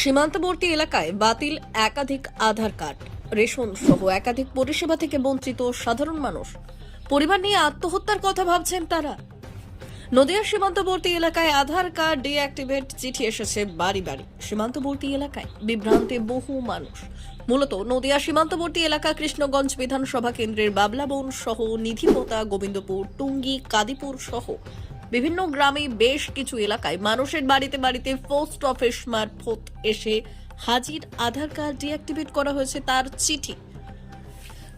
সীমান্তবর্তী এলাকায় বাতিল একাধিক আধার কার্ড। রেশন সহ একাধিক পরিষেবা থেকে বঞ্চিত সাধারণ মানুষ। পরিবার নিয়ে আত্মহত্যার কথা ভাবছেন তারা। নদিয়ার সীমান্তবর্তী এলাকায় আধার কার্ড ডিঅ্যাক্টিভেট চিঠি এসেছে বাড়ি বাড়ি। সীমান্তবর্তী এলাকায় বিভ্রান্তে বহু মানুষ। মূলত নদিয়া সীমান্তবর্তী এলাকা কৃষ্ণগঞ্জ বিধানসভা কেন্দ্রের বাবলাবন সহ নিধিপোতা গোবিন্দপুর, টুঙ্গি, কাদিপুর সহ বিভিন্ন গ্রামে বেশ কিছু এলাকায় মানুষের বাড়িতে বাড়িতে পোস্ট অফিস মারফত এসে হাজির আধার কার্ড ডিঅ্যাক্টিভেট করা হয়েছে তার চিঠি।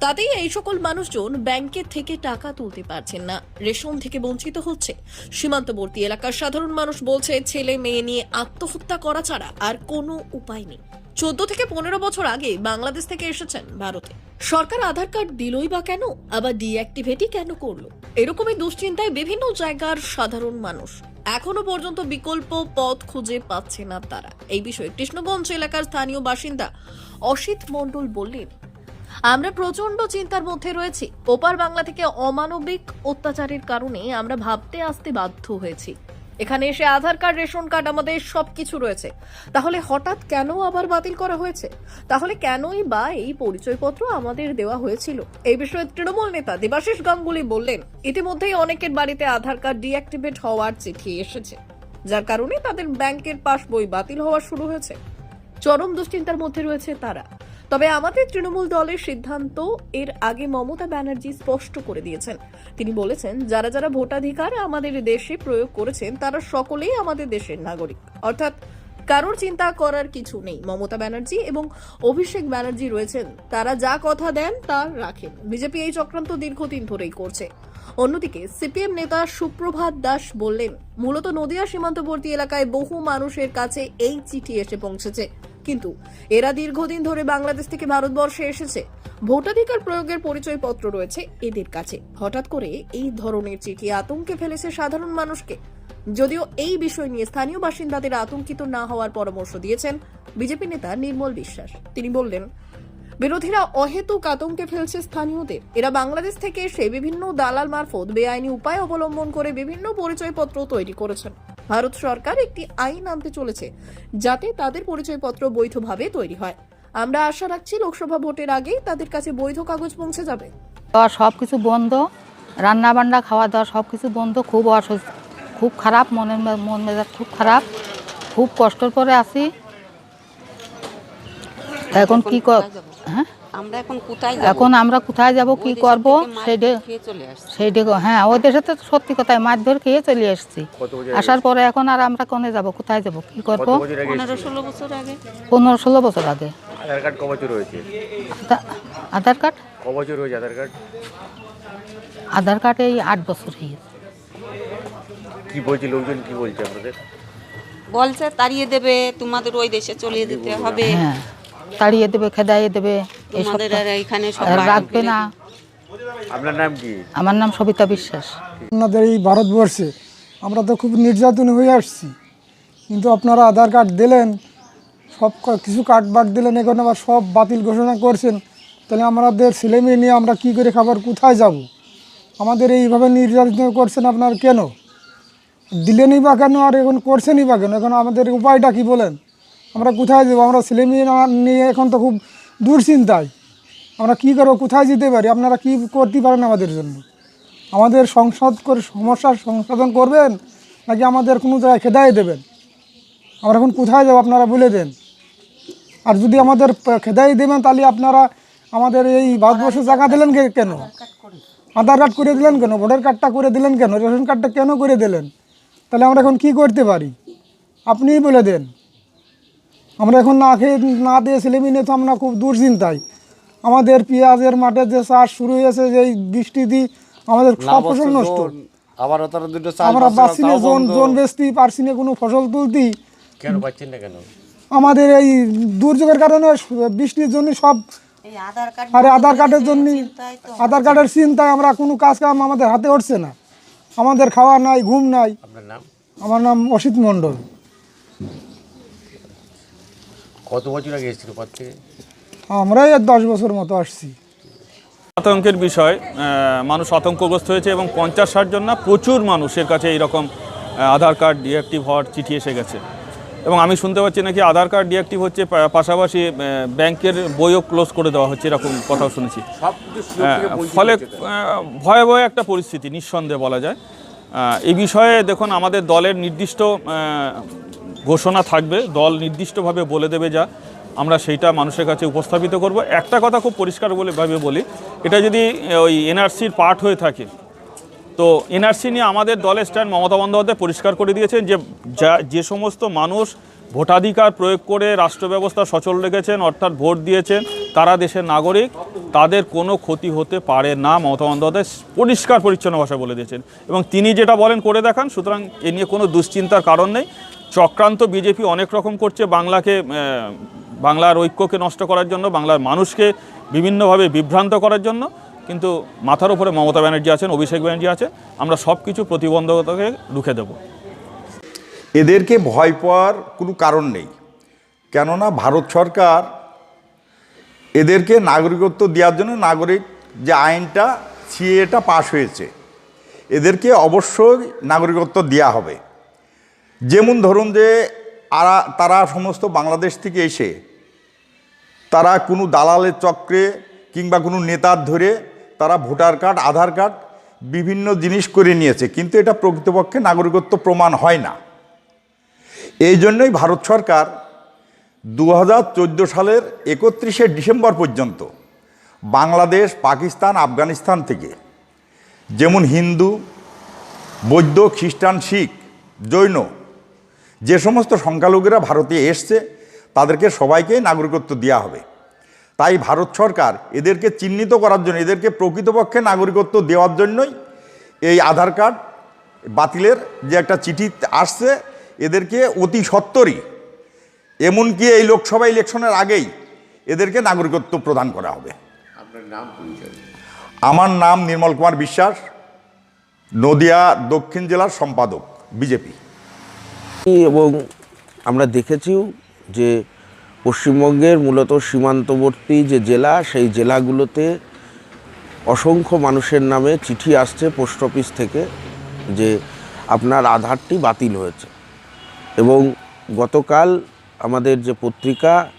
তাতেই এই সকল মানুষজন ব্যাংকের থেকে টাকা তুলতে পারছেন না। রেশন থেকে বঞ্চিত হচ্ছে। সীমান্তবর্তী এলাকার সাধারণ মানুষ বলছে, ছেলে মেয়ে নিয়ে আত্মহত্যা করা ছাড়া আর কোনো উপায় নেই। চোদ্দ থেকে পনেরো বছর আগে বাংলাদেশ থেকে এসেছেন ভারতে। সরকার আধার কার্ড দিলই বা কেন? আবার ডিঅ্যাক্টিভেটই কেন করল? এরকমই দুশ্চিন্তায় বিভিন্ন জায়গার সাধারণ মানুষ। এখনও পর্যন্ত বিকল্প পথ খুঁজে পাচ্ছে না তারা। এই বিষয়ে কৃষ্ণগঞ্জ এলাকার স্থানীয় বাসিন্দা অসিত মণ্ডল বললেন, আমরা প্রচণ্ড চিন্তার মধ্যে রয়েছি। ওপার বাংলা থেকে অমানবিক অত্যাচারের কারণে আমরা ভাবতে আসতে বাধ্য হয়েছি। এখানে এসে আধার কার্ড, রেশন কার্ড আমাদের সবকিছু রয়েছে। তাহলে হঠাৎ কেন আবার বাতিল করা হয়েছে? তাহলে কেনই বা এই পরিচয়পত্র আমাদের দেওয়া হয়েছিল? এই বিষয়ে তৃণমূল নেতা দেবাশিস গাঙ্গুলি বললেন, ইতিমধ্যেই অনেকের বাড়িতে আধার কার্ড ডিঅ্যাক্টিভেট হওয়ার চিঠি এসেছে। যার কারণে তাদের ব্যাংকের পাস বই বাতিল হওয়া শুরু হয়েছে। চরম দুশ্চিন্তার মধ্যে রয়েছে তারা। তবে আমাদের তৃণমূল দলের সিদ্ধান্ত, এর আগে মমতা ব্যানার্জি স্পষ্ট করে দিয়েছেন। তিনি বলেছেন, যারা যারা ভোটাধিকার আমাদের দেশে প্রয়োগ করেছেন, তারা সকলেই আমাদের দেশের নাগরিক। অর্থাৎ কারোর চিন্তা করার কিছু নেই। মমতা ব্যানার্জি এবং অভিষেক ব্যানার্জি রয়েছেন। তারা যা কথা দেন, তা রাখেন। বিজেপি এই চক্রান্ত দীর্ঘদিন ধরেই করছে। অন্যদিকে, সিপিএম নেতা সুপ্রভাত দাস বললেন, মূলত নদিয়া সীমান্তবর্তী এলাকায় বহু মানুষের কাছে এই চিঠি এসে পৌঁছেছে। কিন্তু এরা দীর্ঘদিন ধরে বাংলাদেশ থেকে ভারতবর্ষে এসেছে। ভোটাধিকার প্রয়োগের পরিচয়পত্র রয়েছে এদের কাছে। হঠাৎ করে এই ধরনের চিঠি আতঙ্কে ফেলেছে সাধারণ মানুষকে। যদিও এই বিষয় নিয়ে স্থানীয় বাসিন্দাদের আতঙ্কিত না হওয়ার পরামর্শ দিয়েছেন বিজেপি নেতা নির্মল বিশ্বাস। তিনি বললেন, বিরোধীরা অহেতুক আতঙ্কে ফেলছে স্থানীয়দের। এরা বাংলাদেশ থেকে এসে বিভিন্ন দালাল মারফত বেআইনি উপায় অবলম্বন করে বিভিন্ন পরিচয়পত্র তৈরি করেছেন। ভারত সরকার একটি আইন আনতে চলেছে, যাতে তাদের পরিচয়পত্র বৈধভাবে তৈরি হয়। আমরা আশা রাখছি লোকসভা ভোটের আগেই তাদের কাছে বৈধ কাগজ পৌঁছে যাবে। সব কিছু বন্ধ রান্না বান্না খাওয়া দাওয়া সব কিছু বন্ধ, খুব অসুস্থ, খুব খারাপ, মনের মন মেজাজ খুব খারাপ, খুব কষ্টর করে আছি। এখন কি হ্যাঁ? আমরা এখন কোথায় যাব? এখন আমরা কোথায় যাব কি করব? চলে আসছি। হ্যাঁ ওদের সাথে তো সত্যি কথাই মাছ ধরে খেয়ে চলে এসেছি আসার পরে এখন আর আমরা কোনে যাব কোথায় যাব কি করব? পনেরো ষোলো বছর আগে। পনেরো ষোলো বছর আগে। আধার কার্ড ক বছর হয়েছে? আধার কার্ড? ক বছর হয়েছে আধার কার্ড? আধার কার্ড এই আট বছর হয়ে গেছে। কি বলছে লোকজন কি বলছে আপনাদের? বলছে তাড়িয়ে দেবে তোমাদের ওই দেশে চলিয়ে দিতে হবে। হ্যাঁ তাড়িয়ে দেবে খেদাইয়ে দেবে। তোমাদের আর এখানে সব রাখবে না। আপনার নাম কি? আমার নাম সবিতা বিশ্বাস। আপনাদের এই ভারতবর্ষে আমরা তো খুব নির্যাতন হয়ে আসছি। কিন্তু আপনারা আধার কার্ড দিলেন সব কিছু কার্ড বাট দিলেন এখন আবার সব বাতিল ঘোষণা করছেন। তাহলে আমাদের ছেলে মেয়ে নিয়ে আমরা কী করে খাবার কোথায় যাব? আমাদের এইভাবে নির্যাতন করছেন আপনার কেন? দিলেনই বা কেন আর এখন করছেনই বা কেন? এখন আমাদের উপায়টা কি বলেন? আমরা কোথায় যাব? আমরা ছেলে মেয়ে নিয়ে এখন তো খুব দুশ্চিন্তায়। আমরা কী করব, কোথায় যেতে পারি? আপনারা কী করতে পারেন আমাদের জন্য? আমাদের সংসদ করে, সমস্যার সংশোধন করবেন, নাকি আমাদের কোনো জায়গায় খেদাই দেবেন? আমরা এখন কোথায় যাব, আপনারা বলে দেন। আর যদি আমাদের খেদাই দেবেন, তাহলে আপনারা আমাদের এই ভারতবর্ষে জায়গা দিলেন কেন? আধার কার্ড করে দিলেন কেন? ভোটার কার্ডটা করে দিলেন কেন? রেশন কার্ডটা কেন করে দিলেন? তাহলে আমরা এখন কি করতে পারি? আপনিই বলে দেন। আমরা এখন না খেয়ে না দিয়ে ছেলে মেয়ে নিয়ে তো আমরা খুব দুশ্চিন্তায় আমাদের পেঁয়াজের মাঠে যে চাষ শুরু হয়েছে যে এই বৃষ্টি দিয়ে আমাদের সব ফসল নষ্ট। আবার তারা দুটো আমরা পাচ্ছি না জোন জোন বেচতে পারছি না কোনো ফসল তুলতে কেন পাচ্ছেন না কেন? আমাদের এই দুর্যোগের কারণে বৃষ্টির জন্য সব এই আধার আরে আধার কার্ডের জন্য আধার কার্ডের চিন্তায় আমরা কোনো কাজ কাম আমাদের হাতে উঠছে না। আমাদের খাওয়া নাই ঘুম নাই। আমার নাম অসিত মণ্ডল। কত বছর আগে এসেছিল পর থেকে? আমরাই আর দশ বছর মতো আসছি। আতঙ্কের বিষয় মানুষ আতঙ্কগ্রস্ত হয়েছে এবং পঞ্চাশ ষাট জন না প্রচুর মানুষের কাছে এইরকম আধার কার্ড ডিঅ্যাক্টিভ হওয়ার চিঠি এসে গেছে। এবং আমি শুনতে পাচ্ছি নাকি আধার কার্ড ডিঅ্যাক্টিভ হচ্ছে পাশাপাশি ব্যাংকের বইও ক্লোজ করে দেওয়া হচ্ছে এরকম কথাও শুনেছি। ফলে। ভয়াবহ একটা পরিস্থিতি নিঃসন্দেহে বলা যায়। এই বিষয়ে দেখুন আমাদের দলের নির্দিষ্ট ঘোষণা থাকবে, দল নির্দিষ্টভাবে বলে দেবে যা আমরা সেইটা মানুষের কাছে উপস্থাপিত করব। একটা কথা খুব পরিষ্কার বলে, ভাবে বলি, এটা যদি ওই এনআরসির পার্ট হয়ে থাকে, তো এনআরসি নিয়ে আমাদের দলের স্ট্যান্ড মমতা বন্দ্যোপাধ্যায় পরিষ্কার করে দিয়েছেন যে, যা, যে সমস্ত মানুষ ভোটাধিকার প্রয়োগ করে রাষ্ট্র ব্যবস্থা সচল রেখেছেন, অর্থাৎ ভোট দিয়েছেন, তারা দেশের নাগরিক, তাদের কোনো ক্ষতি হতে পারে না, মমতা বন্দ্যোপাধ্যায় পরিষ্কার পরিচ্ছন্ন ভাষায় বলে দিয়েছেন। এবং তিনি যেটা বলেন করে দেখান, সুতরাং এ নিয়ে কোনো দুশ্চিন্তার কারণ নেই। চক্রান্ত বিজেপি অনেক রকম করছে বাংলাকে বাংলার ঐক্যকে নষ্ট করার জন্য, বাংলার মানুষকে বিভিন্নভাবে বিভ্রান্ত করার জন্য। কিন্তু মাথার উপরে মমতা ব্যানার্জি আছেন, অভিষেক ব্যানার্জি আছে, আমরা সব কিছু প্রতিবন্ধকতাকে রুখে দেবো। এদেরকে ভয় পাওয়ার কোনো কারণ নেই। কেননা ভারত সরকার এদেরকে নাগরিকত্ব দেওয়ার জন্য নাগরিক যে আইনটা সিএটা পাশ হয়েছে। এদেরকে অবশ্যই নাগরিকত্ব দেওয়া হবে। যেমন ধরুন যে তারা সমস্ত বাংলাদেশ থেকে এসে, তারা কোনো দালালের চক্রে কিংবা কোনো নেতার ধরে তারা ভোটার কার্ড, আধার কার্ড বিভিন্ন জিনিস করে নিয়েছে। কিন্তু এটা প্রকৃতপক্ষে নাগরিকত্ব প্রমাণ হয় না। এই জন্যই ভারত সরকার দু হাজার চোদ্দ সালের একত্রিশে ডিসেম্বর পর্যন্ত বাংলাদেশ, পাকিস্তান, আফগানিস্তান থেকে যেমন হিন্দু, বৌদ্ধ, খ্রিস্টান, শিখ, জৈন যে সমস্ত সংখ্যালঘুরা ভারতে এসছে তাদেরকে সবাইকেই নাগরিকত্ব দেওয়া হবে। তাই ভারত সরকার এদেরকে চিহ্নিত করার জন্য এদেরকে প্রকৃতপক্ষে নাগরিকত্ব দেওয়ার জন্যই এই আধার কার্ড বাতিলের যে একটা চিঠি আসছে এদেরকে অতি সত্তরই এমনকি এই লোকসভা ইলেকশনের আগেই এদেরকে নাগরিকত্ব প্রদান করা হবে। আপনার নাম আমার নাম নির্মল কুমার বিশ্বাস নদিয়া দক্ষিণ জেলার সম্পাদক বিজেপি। এবং আমরা দেখেছিও যে পশ্চিমবঙ্গের মূলত সীমান্তবর্তী যে জেলা, সেই জেলাগুলোতে অসংখ্য মানুষের নামে চিঠি আসছে পোস্ট অফিস থেকে যে আপনার আধারটি বাতিল হয়েছে। এবং গতকাল আমাদের যে পত্রিকা,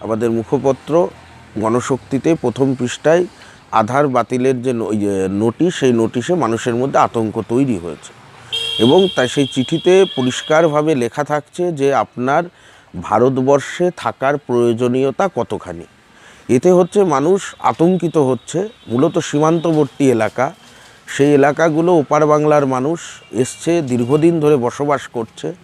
আমাদের মুখপত্র, গণশক্তিতে প্রথম পৃষ্ঠায় আধার বাতিলের যে ইয়ে নোটিশ, সেই নোটিশে মানুষের মধ্যে আতঙ্ক তৈরি হয়েছে। এবং তাই সেই চিঠিতে পরিষ্কারভাবে লেখা থাকছে যে আপনার ভারতবর্ষে থাকার প্রয়োজনীয়তা কতখানি। এতে হচ্ছে মানুষ আতঙ্কিত হচ্ছে। মূলত সীমান্তবর্তী এলাকা, সেই এলাকাগুলো ওপার বাংলার মানুষ এসছে, দীর্ঘদিন ধরে বসবাস করছে।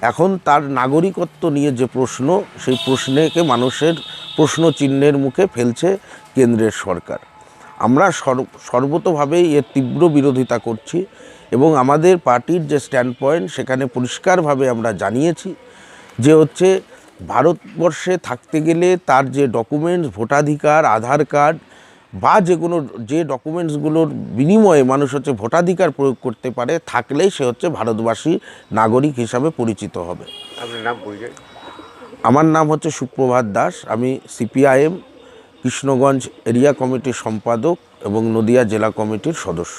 এখন তার নাগরিকত্ব নিয়ে যে প্রশ্ন, সেই প্রশ্নেকে মানুষের প্রশ্ন চিহ্নের মুখে ফেলছে কেন্দ্রের সরকার। আমরা সর্ব- সর্বতোভাবেই এর তীব্র বিরোধিতা করছি এবং আমাদের পার্টির যে স্ট্যান্ড পয়েন্ট সেখানে পরিষ্কারভাবে আমরা জানিয়েছি যে হচ্ছে ভারতবর্ষে থাকতে গেলে তার যে ডকুমেন্টস ভোটাধিকার আধার কার্ড বা যে কোনো যে ডকুমেন্টসগুলোর বিনিময়ে মানুষ হচ্ছে ভোটাধিকার প্রয়োগ করতে পারে থাকলেই সে হচ্ছে ভারতবাসী নাগরিক হিসাবে পরিচিত হবে। আমার নাম হচ্ছে সুপ্রভাত দাস আমি সিপিআইএম কৃষ্ণগঞ্জ এরিয়া কমিটির সম্পাদক এবং নদিয়া জেলা কমিটির সদস্য।